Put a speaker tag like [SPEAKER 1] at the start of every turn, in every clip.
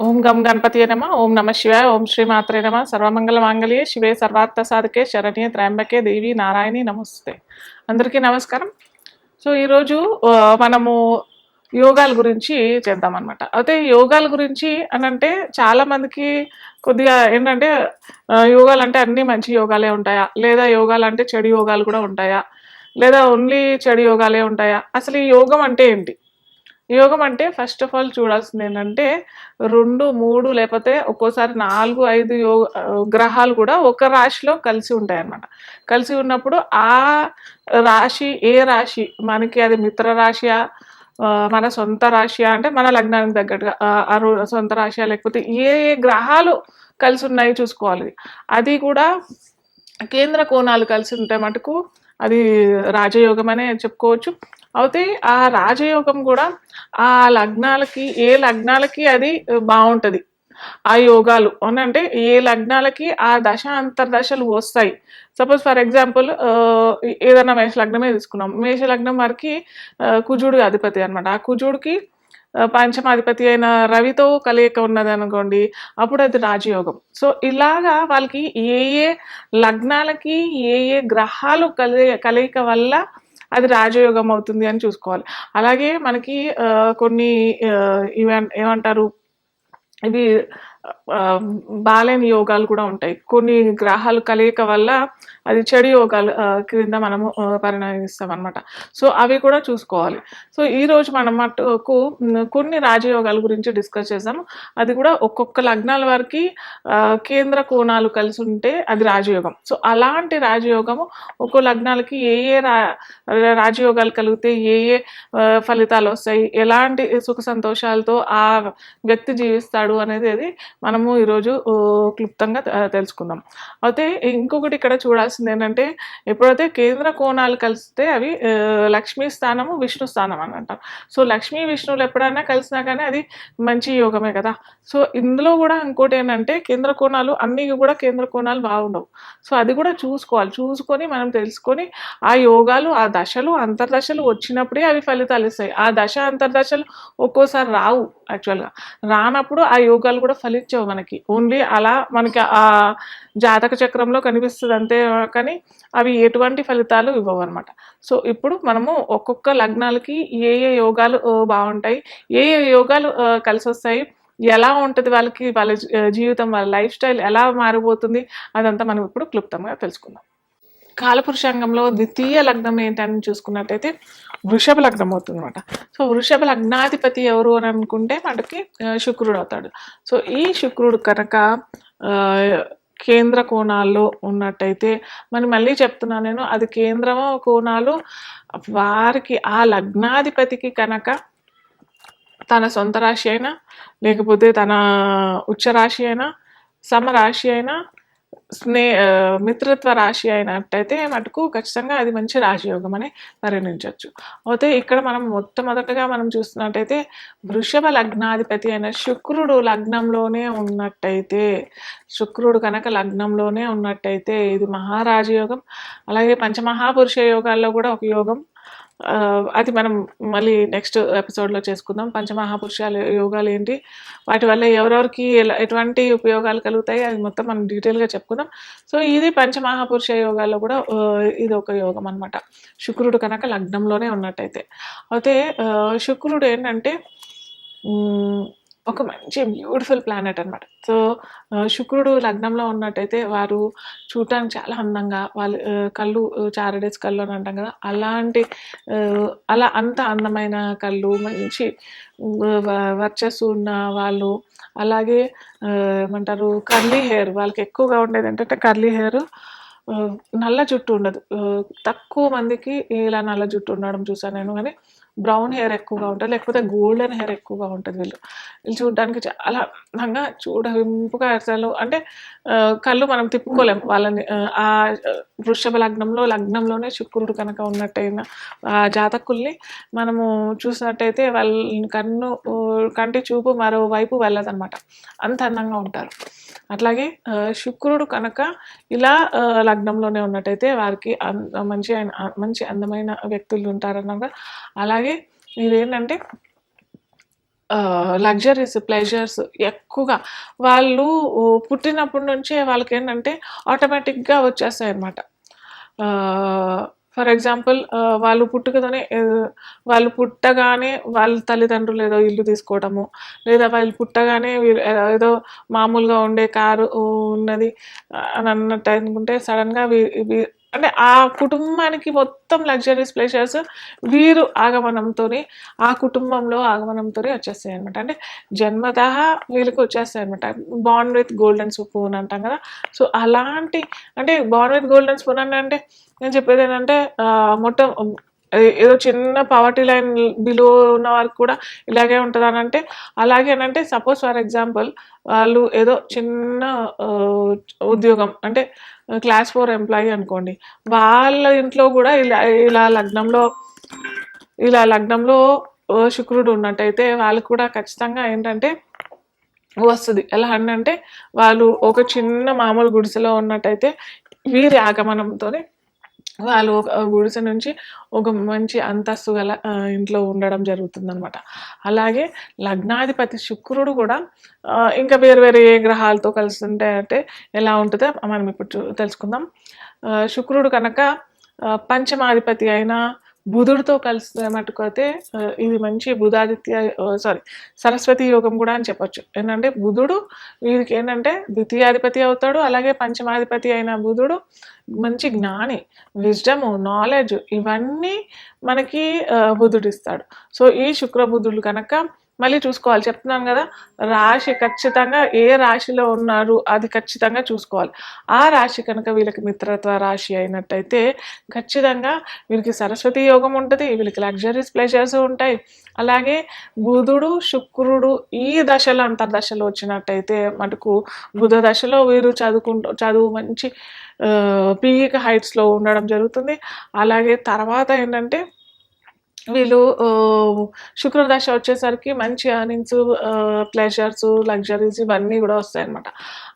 [SPEAKER 1] ఓం గం గణపతి నమ ఓం నమ శివాయ ఓం శ్రీ మాత్రే నమ. సర్వమంగళ మాంగళ్యే శివే సర్వార్థ సాధకే శరణ్యే త్రయంబకే దేవి నారాయణి నమస్తే. అందరికీ నమస్కారం. సో ఈరోజు మనము యోగాల గురించి చేద్దాం అనమాట అయితే యోగాల గురించి అని అంటే చాలా మందికి కొద్దిగా ఏంటంటే యోగాలు అంటే అన్ని మంచి యోగాలే ఉంటాయా? లేదా యోగాలు అంటే చెడు యోగాలు కూడా ఉంటాయా? లేదా ఓన్లీ చెడు యోగాలే ఉంటాయా? అసలు ఈ యోగం అంటే ఏంటి? యోగం అంటే ఫస్ట్ ఆఫ్ ఆల్ చూడాల్సింది ఏంటంటే రెండు మూడు లేకపోతే ఒక్కోసారి నాలుగు ఐదు యోగ గ్రహాలు కూడా ఒక రాశిలో కలిసి ఉంటాయి అన్నమాట కలిసి ఉన్నప్పుడు ఆ రాశి ఏ రాశి? మనకి అది మిత్ర రాశియా? మన సొంత రాశియా? అంటే మన లగ్నానికి తగ్గట్టుగా ఆ, సొంత రాశియా? లేకపోతే ఏ ఏ గ్రహాలు కలిసి ఉన్నాయి చూసుకోవాలి. అది కూడా కేంద్ర కోణాలు కలిసి ఉంటే మటుకు అది రాజయోగం అనే చెప్పుకోవచ్చు. అయితే ఆ రాజయోగం కూడా ఆ లగ్నాలకి ఏ లగ్నాలకి అది బాగుంటుంది ఆ యోగాలు అంటే ఏ లగ్నాలకి ఆ దశ అంతర్దశలు వస్తాయి. సపోజ్ ఫర్ ఎగ్జాంపుల్ ఏదైనా మేష లగ్నమే తీసుకున్నాం. మేష లగ్నం వారికి కుజుడు అధిపతి అనమాట ఆ కుజుడికి పంచమాధిపతి అయిన రవితో కలయిక ఉన్నది అనుకోండి అప్పుడు అది రాజయోగం. సో ఇలాగా వాళ్ళకి ఏ ఏ లగ్నాలకి ఏ ఏ గ్రహాలు కలి కలయిక వల్ల అది రాజయోగం అవుతుంది అని చూసుకోవాలి. అలాగే మనకి కొన్ని ఏమంటారు ఇవి బాలేని యోగాలు కూడా ఉంటాయి. కొన్ని గ్రహాలు కలయిక వల్ల అది చెడు యోగాలు క్రింద మనము పరిణమిస్తాం అనమాట సో అవి కూడా చూసుకోవాలి. సో ఈ రోజు మనం మటుకు కొన్ని రాజయోగాల గురించి డిస్కస్ చేసాము. అది కూడా ఒక్కొక్క లగ్నాల వారికి ఆ, కేంద్ర కోణాలు కలిసి ఉంటే అది రాజయోగం. సో అలాంటి రాజయోగము ఒక్కో లగ్నాలకి ఏ ఏ రాజయోగాలు కలిగితే ఏ ఏ ఫలితాలు వస్తాయి ఎలాంటి సుఖ సంతోషాలతో ఆ వ్యక్తి జీవిస్తాడు అనేది అది మనము ఈరోజు క్లుప్తంగా తెలుసుకుందాం. అయితే ఇంకొకటి ఇక్కడ చూడాల్సింది ఏంటంటే ఎప్పుడైతే కేంద్ర కోణాలు కలిస్తే అవి లక్ష్మీ స్థానము విష్ణు స్థానం అని అంటారు సో లక్ష్మీ విష్ణువులు ఎప్పుడైనా కలిసినా కానీ అది మంచి యోగమే కదా. సో ఇందులో కూడా ఇంకోటి ఏంటంటే కేంద్ర కోణాలు అన్ని కూడా కేంద్ర కోణాలు బాగుండవు. సో అది కూడా చూసుకోవాలి. చూసుకొని మనం తెలుసుకొని ఆ యోగాలు ఆ దశలు అంతర్దశలు వచ్చినప్పుడే అవి ఫలితాలు ఇస్తాయి. ఆ దశ అంతర్దశలు ఒక్కోసారి రావు యాక్చువల్గా. రానప్పుడు ఆ యోగాలు కూడా ఫలించవు మనకి. ఓన్లీ అలా మనకి ఆ జాతక చక్రంలో కనిపిస్తుంది అంతే కానీ అవి ఎటువంటి ఫలితాలు ఇవ్వవు అనమాట సో ఇప్పుడు మనము ఒక్కొక్క లగ్నాలకి ఏ ఏ యోగాలు బాగుంటాయి ఏ ఏ యోగాలు కలిసి వస్తాయి ఎలా ఉంటుంది వాళ్ళకి వాళ్ళ జీవితం వాళ్ళ లైఫ్ స్టైల్ ఎలా మారిపోతుంది అదంతా మనం ఇప్పుడు క్లుప్తంగా తెలుసుకుందాం. కాలపురుషాంగంలో ద్వితీయ లగ్నం ఏంటని చూసుకున్నట్టయితే వృషభ లగ్నం అవుతుంది అనమాట సో వృషభ లగ్నాధిపతి ఎవరు అని అనుకుంటే మనకి శుక్రుడు అవుతాడు. సో ఈ శుక్రుడు కనుక కేంద్ర కోణాల్లో ఉన్నట్టయితే మరి మళ్ళీ చెప్తున్నాను నేను అది కేంద్రము కోణాలు వారికి ఆ లగ్నాధిపతికి కనుక తన సొంత రాశి అయినా లేకపోతే తన ఉచ్చ రాశి అయినా సమరాశి అయినా స్నే మిత్రత్వ రాశి అయినట్టయితే మటుకు ఖచ్చితంగా అది మంచి రాజయోగం అని పరిగణించవచ్చు. అయితే ఇక్కడ మనం మొట్టమొదటగా మనం చూస్తున్నట్టయితే వృషభ లగ్నాధిపతి అయిన శుక్రుడు లగ్నంలోనే ఉన్నట్టయితే శుక్రుడు కనుక లగ్నంలోనే ఉన్నట్టయితే ఇది మహారాజయోగం. అలాగే పంచమహాపురుష యోగాల్లో కూడా ఒక యోగం అది మనం మళ్ళీ నెక్స్ట్ ఎపిసోడ్లో చేసుకుందాం. పంచమహాపురుషాలు యోగాలు ఏంటి? వాటి వల్ల ఎవరెవరికి ఎలా- ఎటువంటి ఉపయోగాలు కలుగుతాయి? అది మొత్తం మనం డీటెయిల్గా చెప్పుకుందాం. సో ఇది పంచమహాపురుష యోగాల్లో కూడా ఇది ఒక యోగం అనమాట శుక్రుడు కనుక లగ్నంలోనే ఉన్నట్టయితే. అయితే శుక్రుడు ఏంటంటే ఒక మంచి బ్యూటిఫుల్ ప్లానెట్ అనమాట సో శుక్రుడు లగ్నంలో ఉన్నట్టయితే వారు చూడటానికి చాలా అందంగా వాళ్ళు కళ్ళు చారడేస్ కళ్ళు అని అంటాం కదా అలాంటి అలా అంత అందమైన కళ్ళు మంచి వ- వర్చస్సు ఉన్న వాళ్ళు అలాగే ఏమంటారు కర్లీ హెయిర్ వాళ్ళకి ఎక్కువగా ఉండేది ఏంటంటే కర్లీ హెయిర్ నల్ల జుట్టు ఉండదు. తక్కువ మందికి ఇలా నల్ల జుట్టు ఉండడం చూసాను నేను కానీ బ్రౌన్ హెయిర్ ఎక్కువగా ఉంటుంది లేకపోతే గోల్డెన్ హెయిర్ ఎక్కువగా ఉంటుంది వీళ్ళు. వీళ్ళు చూడడానికి చాలా అందంగా చూడవింపుగా అసలు అంటే కళ్ళు మనం తిప్పుకోలేం వాళ్ళని. ఆ, వృషభ లగ్నంలో లగ్నంలోనే శుక్రుడు కనుక ఉన్నట్టయినా ఆ జాతకుల్ని మనము చూసినట్టయితే వాళ్ళ కన్ను కంటి చూపు మరోవైపు వెళ్ళదనమాట అంత అందంగా ఉంటారు. అట్లాగే శుక్రుడు కనుక ఇలా లగ్నంలోనే ఉన్నట్టయితే వారికి మంచి మంచి అందమైన వ్యక్తులు ఉంటారన్నమాట. అలాగే ఇదేంటంటే లగ్జరీస్ ప్లెజర్స్ ఎక్కువగా వాళ్ళు పుట్టినప్పటి నుంచే వాళ్ళకి ఏంటంటే ఆటోమేటిక్గా వచ్చేస్తాయి అన్నమాట ఫర్ ఎగ్జాంపుల్ వాళ్ళు పుట్టుకతోనే వాళ్ళు పుట్టగానే వాళ్ళ తల్లిదండ్రులు ఏదో ఇల్లు తీసుకోవడము లేదా వాళ్ళు పుట్టగానే వీళ్ళు ఏదో మామూలుగా ఉండే కారు ఉన్నది అని అన్నట్టు అనుకుంటే సడన్గా అంటే ఆ కుటుంబానికి మొత్తం లగ్జరీస్ ప్లేసెస్ వీరు ఆగమనంతో ఆ కుటుంబంలో ఆగమనంతో వచ్చేస్తాయి అనమాట అంటే జన్మతః వీళ్ళకి వచ్చేస్తాయి అనమాట బాండ్ విత్ గోల్డెన్ స్పూన్ అంటాం కదా. సో అలాంటి అంటే బాండ్ విత్ గోల్డెన్ స్పూన్ అని అంటే నేను చెప్పేది ఏంటంటే మొత్తం ఏదో చిన్న పవర్టీ లైన్ బిలో ఉన్న వారికి కూడా ఇలాగే ఉంటుంది అని అంటే అలాగే అని అంటే సపోజ్ ఫర్ ఎగ్జాంపుల్ వాళ్ళు ఏదో చిన్న ఉద్యోగం అంటే క్లాస్ ఫోర్ ఎంప్లాయీ అనుకోండి వాళ్ళ ఇంట్లో కూడా ఇలా ఇలా లగ్నంలో ఇలా లగ్నంలో శుక్రుడు ఉన్నట్టయితే వాళ్ళకు కూడా ఖచ్చితంగా ఏంటంటే వస్తుంది. ఎలా అని అంటే వాళ్ళు ఒక చిన్న మామూలు గుడిసెలో ఉన్నట్టయితే వీరి ఆగమనంతోనే వాళ్ళు ఒక గుడిసె నుంచి ఒక మంచి అంతస్తు గల ఇంట్లో ఉండడం జరుగుతుందనమాట అలాగే లగ్నాధిపతి శుక్రుడు కూడా ఇంకా వేరు వేరే ఏ గ్రహాలతో కలిసి అంటే ఎలా ఉంటుందో మనం ఇప్పుడు చూ- తెలుసుకుందాం. శుక్రుడు కనుక పంచమాధిపతి అయినా బుధుడితో కలిసి మటుకైతే ఇది మంచి బుధాదిత్య సారీ సరస్వతి యోగం కూడా అని చెప్పొచ్చు. ఏంటంటే బుధుడు వీరికి ఏంటంటే ద్వితీయాధిపతి అవుతాడు అలాగే పంచమాధిపతి అయిన బుధుడు మంచి జ్ఞాని విజ్డము నాలెడ్జ్ ఇవన్నీ మనకి బుధుడిస్తాడు. సో ఈ శుక్రబుధుడు కనుక మళ్ళీ చూసుకోవాలి. చెప్తున్నాను కదా రాశి ఖచ్చితంగా ఏ రాశిలో ఉన్నారు అది ఖచ్చితంగా చూసుకోవాలి. ఆ రాశి కనుక వీళ్ళకి మిత్రత్వ రాశి అయినట్టయితే ఖచ్చితంగా వీళ్ళకి సరస్వతి యోగం ఉంటుంది వీళ్ళకి లగ్జరీస్ ప్లేసెస్ ఉంటాయి. అలాగే బుధుడు శుక్రుడు ఈ దశలో అంతర్దశలో వచ్చినట్టయితే మటుకు బుధ దశలో వీరు చదువుకుంటూ చదువు మంచి పీక్ హైట్స్లో ఉండడం జరుగుతుంది. అలాగే తర్వాత ఏంటంటే వీళ్ళు ఆ, శుక్ర దశ వచ్చేసరికి మంచి ఎర్నింగ్స్ ప్లెజర్స్ లగ్జరీస్ ఇవన్నీ కూడా వస్తాయి అనమాట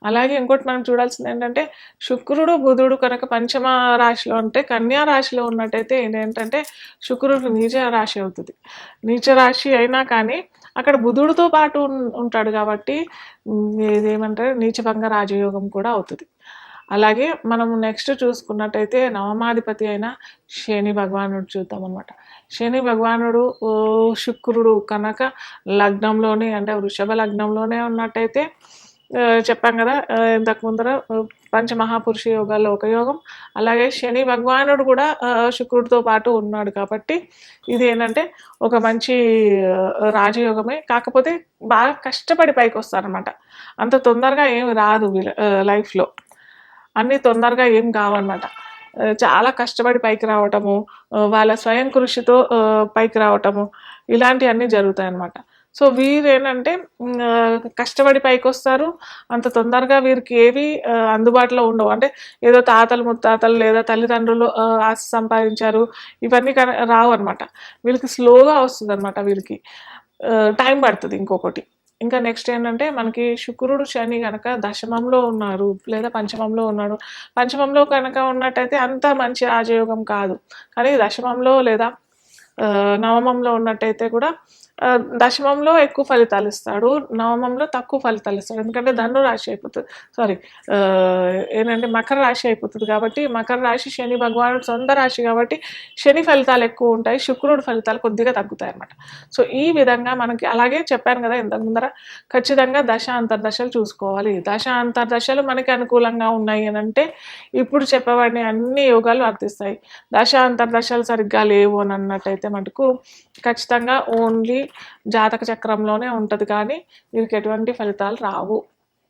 [SPEAKER 1] అలాగే ఇంకోటి మనం చూడాల్సింది ఏంటంటే శుక్రుడు బుధుడు కనుక పంచమ రాశిలో ఉంటే కన్యా రాశిలో ఉన్నట్టయితే ఏంటంటే శుక్రుడు నీచ రాశి అవుతుంది. నీచ రాశి అయినా కానీ అక్కడ బుధుడితో పాటు ఉంటాడు కాబట్టి ఇదేమంటారు నీచభంగ రాజయోగం కూడా అవుతుంది. అలాగే మనం నెక్స్ట్ చూసుకున్నట్టయితే నవమాధిపతి అయిన శని భగవానుడు చూద్దాం అనమాట శని భగవానుడు ఓ, శుక్రుడు కనుక లగ్నంలోనే అంటే వృషభ లగ్నంలోనే ఉన్నట్టయితే చెప్పాం కదా ఇంతకు ముందర పంచమహాపురుష యోగాల్లో ఒక యోగం అలాగే శని భగవానుడు కూడా శుక్రుడితో పాటు ఉన్నాడు కాబట్టి ఇది ఏంటంటే ఒక మంచి రాజయోగమే. కాకపోతే బాగా కష్టపడి పైకి వస్తారనమాట అంత తొందరగా ఏం రాదు లైఫ్లో. అన్నీ తొందరగా ఏం కావన్నమాట. చాలా కష్టపడి పైకి రావటము వాళ్ళ స్వయం కృషితో పైకి రావటము ఇలాంటివన్నీ జరుగుతాయి అన్నమాట సో వీరేనంటే కష్టపడి పైకి వస్తారు అంత తొందరగా వీరికి ఏవి అందుబాటులో ఉండవు. అంటే ఏదో తాతలు ముత్తాతలు లేదా తల్లిదండ్రులు ఆశ ఆస్తి సంపాదించారు ఇవన్నీ కన- రావు అనమాట వీళ్ళకి స్లోగా వస్తుంది అనమాట వీళ్ళకి టైం పడుతుంది ఇంకొకటి. ఇంకా నెక్స్ట్ ఏంటంటే మనకి శుక్రుడు శని కనుక దశమంలో ఉన్నారు లేదా పంచమంలో ఉన్నాడు. పంచమంలో కనుక ఉన్నట్టయితే అంత మంచి రాజయోగం కాదు. కానీ దశమంలో లేదా ఆ, నవమంలో ఉన్నట్టయితే కూడా దశమంలో ఎక్కువ ఫలితాలు ఇస్తాడు నవమంలో తక్కువ ఫలితాలు ఇస్తాడు. ఎందుకంటే ధను రాశి అయిపోతుంది. సారీ ఏంటంటే మకర రాశి అయిపోతుంది కాబట్టి మకర రాశి శని భగవానుడు సొంత రాశి కాబట్టి శని ఫలితాలు ఎక్కువ ఉంటాయి శుక్రుడు ఫలితాలు కొద్దిగా తగ్గుతాయి అన్నమాట. సో ఈ విధంగా మనకి అలాగే చెప్పాను కదా ఇంతకు ముందర ఖచ్చితంగా దశ అంతర్దశలు చూసుకోవాలి. దశ అంతర్దశలు మనకి అనుకూలంగా ఉన్నాయి అని అంటే ఇప్పుడు చెప్పబడిన అన్ని యోగాలు వర్తిస్తాయి. దశ అంతర్దశలు సరిగ్గా లేవు అని అన్నట్టయితే మటుకు ఖచ్చితంగా ఓన్లీ జాతక చక్రంలోనే ఉంటుంది కానీ వీరికి ఎటువంటి ఫలితాలు రావు.